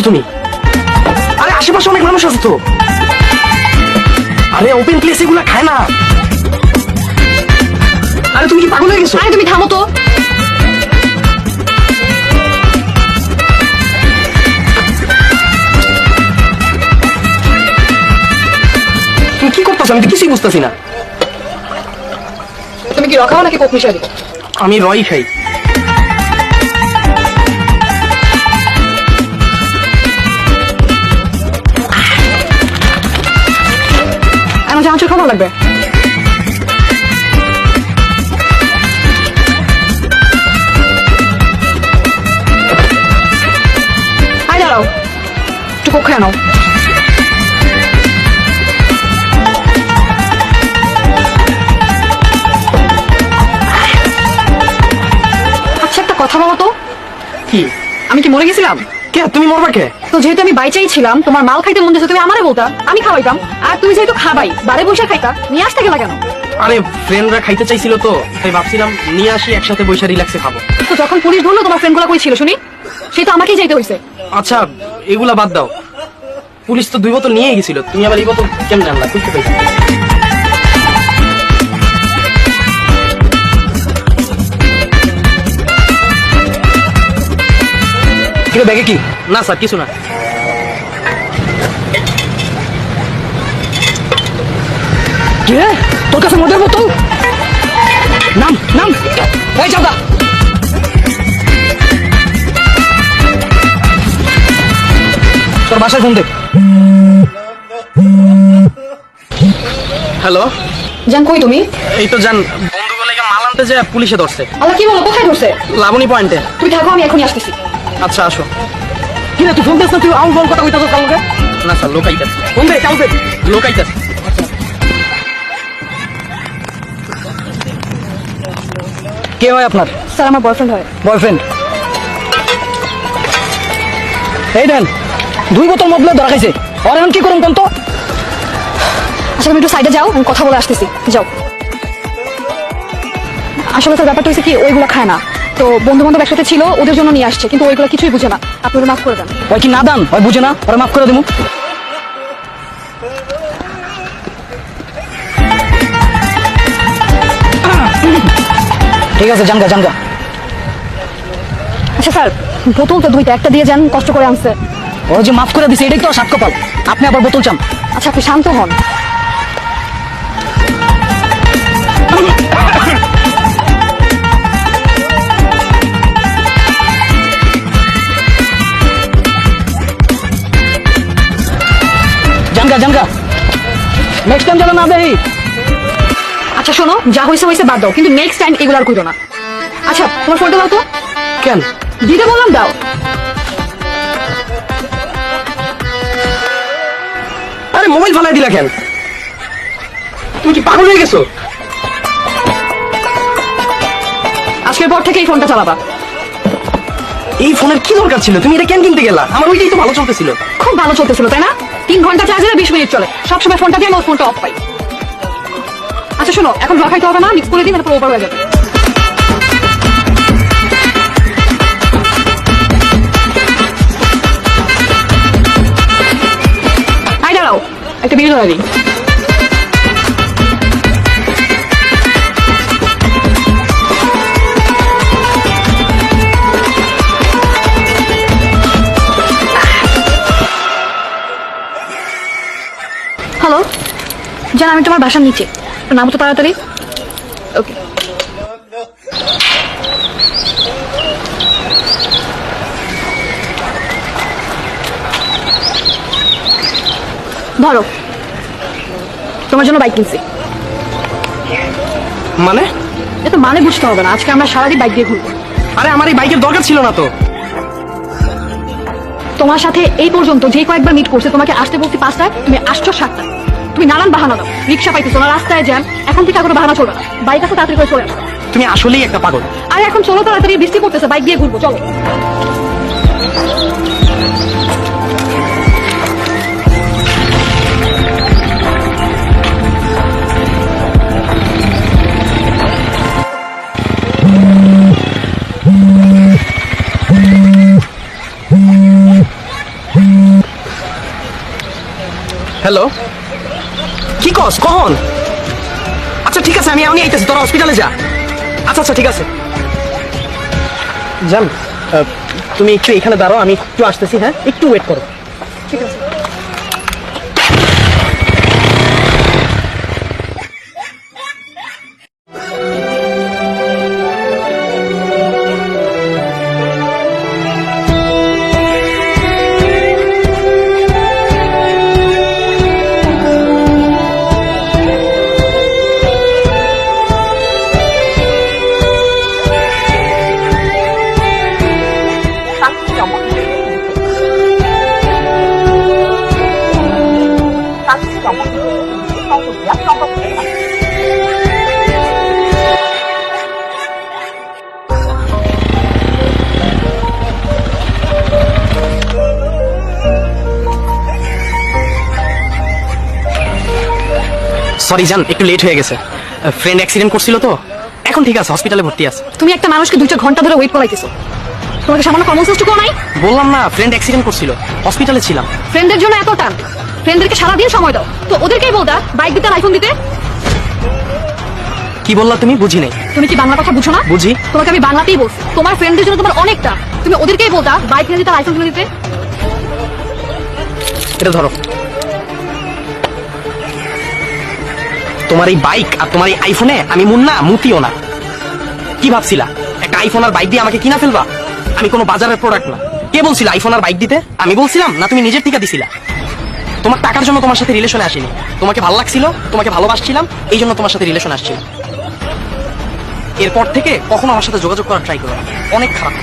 করতেছো তুমি? আরে আশেপাশে অনেক মানুষ আছে তো। আরে ওপেন প্লেস এগুলা খায় না। আরে তুমি কি পাগল হয়ে গেছো? আরে তুমি থামো তো। তুমি কি করতেছো? আমি তো কিছুই বুঝতেছি না। তুমি কি রখাও নাকি কোক মিশালি? আমি রই খাই। জামাচুর খাবার লাগবে দাঁড়াও একটু আচ্ছা একটা কথা বলো তো। কি? আমি কি মরে গেছিলাম? কে? তুমি মরবা কে? তো যেহেতু আমি বাইচাই ছিলাম তোমার মাল খাইতে মন তুমি আমারে বলতা আমি খাওয়াইতাম। আর তুমি যেহেতু খাবাই বারে বসে খাইতা নিয়ে আসতে গেলা কেন? আরে ফ্রেন্ডরা খাইতে চাইছিল তো তাই ভাবছিলাম নিয়ে আসি একসাথে বৈশা রিল্যাক্সে খাব। তো যখন পুলিশ ধরলো তোমার ফ্রেন্ডগুলা কই ছিল শুনি? সে তো আমাকেই যাইতে হয়েছে আচ্ছা এগুলা বাদ দাও। পুলিশ তো দুই বোতল নিয়ে গেছিল তুমি আবার এই বোতল কেমন জানলা বুঝতে পাইছো? কিরে ব্যাগে কি? না স্যার কিছু না। কি রে তোর কাছে মদের বোতল? নাম নাম। এই চাঁদা। তোর বাসায় ফোন দে। হ্যালো? জান কই তুমি? এই তো জান বন্ধু বলে মাল আনতে যে পুলিশে ধরছে। আল্লাহ কি বলো? কোথায় ধরছে? লাবণী পয়েন্টে। তুমি থাকো আমি এখনই আসতেছি। আচ্ছা আসো। কি রে তুই ফোন দিস না তুই আউল বল কথা কইতাছ কালকে না স্যার লোকাইতাছ। ফোন দে কালকে লোকাইতাছ। কে হয় আপনার? স্যার আমার বয়ফ্রেন্ড হয়। বয়ফ্রেন্ড এই দেন দুই বোতল মদলে ধরা খাইছে। আর এখন কি করুন কোন তো? আচ্ছা তুমি একটু সাইডে যাও আমি কথা বলে আসতেছি। যাও। আসলে স্যার ব্যাপারটা হচ্ছে কি ওইগুলো খায় না। তো বন্ধু বান্ধব একসাথে ছিল ওদের জন্য নিয়ে আসছে কিন্তু ওইগুলো কিছুই বুঝে না। আপনি ওটা মাফ করে দেন। ওই কি না দান? ওই বুঝে না? ওরা মাফ করে দিমু। ঠিক আছে জানগা জানগা। আচ্ছা স্যার বোতল তো দুইটা একটা দিয়ে যান কষ্ট করে আনছে। ও যে মাফ করে দিছে এটাই তো সাত কপাল আপনি আবার বোতল চান। আচ্ছা আপনি শান্ত হন। জানগা। নেক্সট টাইম যেন না দেই আচ্ছা শোনো যা হয়েছে হয়েছে বাদ দাও কিন্তু নেক্সট টাইম এগুলো আর করো না। আচ্ছা তোমার ফোনটা দাও তো। কেন? দিতে বললাম দাও। আরে মোবাইল ফালাই দিলা কেন? তুমি কি পাগল হয়ে গেছো? আজকের পর থেকে এই ফোনটা চালাবা। এই ফোনের কি দরকার ছিল? তুমি এটা কেন কিনতে গেলা? আমার ওইটাই তো ভালো চলতেছিল। খুব ভালো চলতেছিল তাই না? তিন ঘণ্টা চার্জে মিনিট চলে। সবসময় ফোনটা দিয়ে আমার ফোনটা অফ পাই। আচ্ছা শোনো, এখন রাখাইতে হবে না মিক্স করে দিন, তারপর ওভার হয়ে যাবে। একটা বিয়ে ধরে দিই। জান আমি তোমার বাসার নিচে। নামো তো তাড়াতাড়ি। ওকে ধরো। তোমার জন্য বাইক কিনছি। মানে? এটা মানে বুঝতে হবে না আজকে আমরা সারাদিন বাইক দিয়ে ঘুরবো। আরে আমার এই বাইকের দরকার ছিল না তো। তোমার সাথে এই পর্যন্ত যে কয়েকবার মিট করছে তোমাকে আসতে বলছি পাঁচটায় তুমি আসছো সাতটায়। তুমি নানান বাহানা দাও। রিক্সা পাইতেছো না রাস্তায় জ্যাম। এখন থেকে আর কোনো বাহানা চলবে না। বাইক আছে তাড়াতাড়ি করে চলে আসো। তুমি আসলেই একটা পাগল। আর এখন চলো তাড়াতাড়ি বৃষ্টি পড়তেছে বাইক দিয়ে ঘুরবো চলো। হ্যালো কি কস? কখন? আচ্ছা ঠিক আছে, আমি এমনি আইতেছি। তোরা হসপিটালে যা। আচ্ছা আচ্ছা ঠিক আছে। যান তুমি একটু এখানে দাঁড়াও, আমি একটু আসতেছি হ্যাঁ? একটু ওয়েট করো। ঠিক আছে। সরি জান একটু লেট হয়ে গেছে। ফ্রেন্ড অ্যাক্সিডেন্ট করছিল তো। এখন ঠিক আছে হসপিটালে ভর্তি আছে। তুমি একটা মানুষকে দুইটা ঘণ্টা ধরে ওয়েট করাইতেছো। তোমাকে সামান্য কমন সেন্সটুকু নাই? বললাম না ফ্রেন্ড অ্যাক্সিডেন্ট করছিল। হসপিটালে ছিলাম। ফ্রেন্ডদের জন্য এত টান। ফ্রেন্ডদেরকে সারাদিন সময় দাও। তো ওদেরকেই বলতা বাইক দিতে আইফোন দিতে? কি বললা তুমি? বুঝি নাই। তুমি কি বাংলা কথা বুঝো না? বুঝি। তোমাকে আমি বাংলাতেই বলছি। তোমার ফ্রেন্ডদের জন্য তোমার অনেকটা। তুমি ওদেরকেই বলতা বাইক কিনে দিতে আইফোন কিনে দিতে এটা ধরো। তোমার এই বাইক আর তোমার এই আইফোনে আমি মুন্না মুতিও না কি ভাবছিলা? একটা আইফোন আর বাইক দিয়ে আমাকে কিনা ফেলবা? আমি কোনো বাজারের প্রোডাক্ট না। কে বলছিল আইফোন আর বাইক দিতে? আমি বলছিলাম, না, তুমি নিজের টিকা দিছিলা। তোমার টাকার জন্য তোমার সাথে রিলেশনে আসিনি। তোমাকে ভালো লাগছিল, তোমাকে ভালোবাসছিলাম, এই জন্য তোমার সাথে রিলেশন আসছিল এরপর থেকে কখনো আমার সাথে যোগাযোগ করার ট্রাই করো অনেক খারাপ।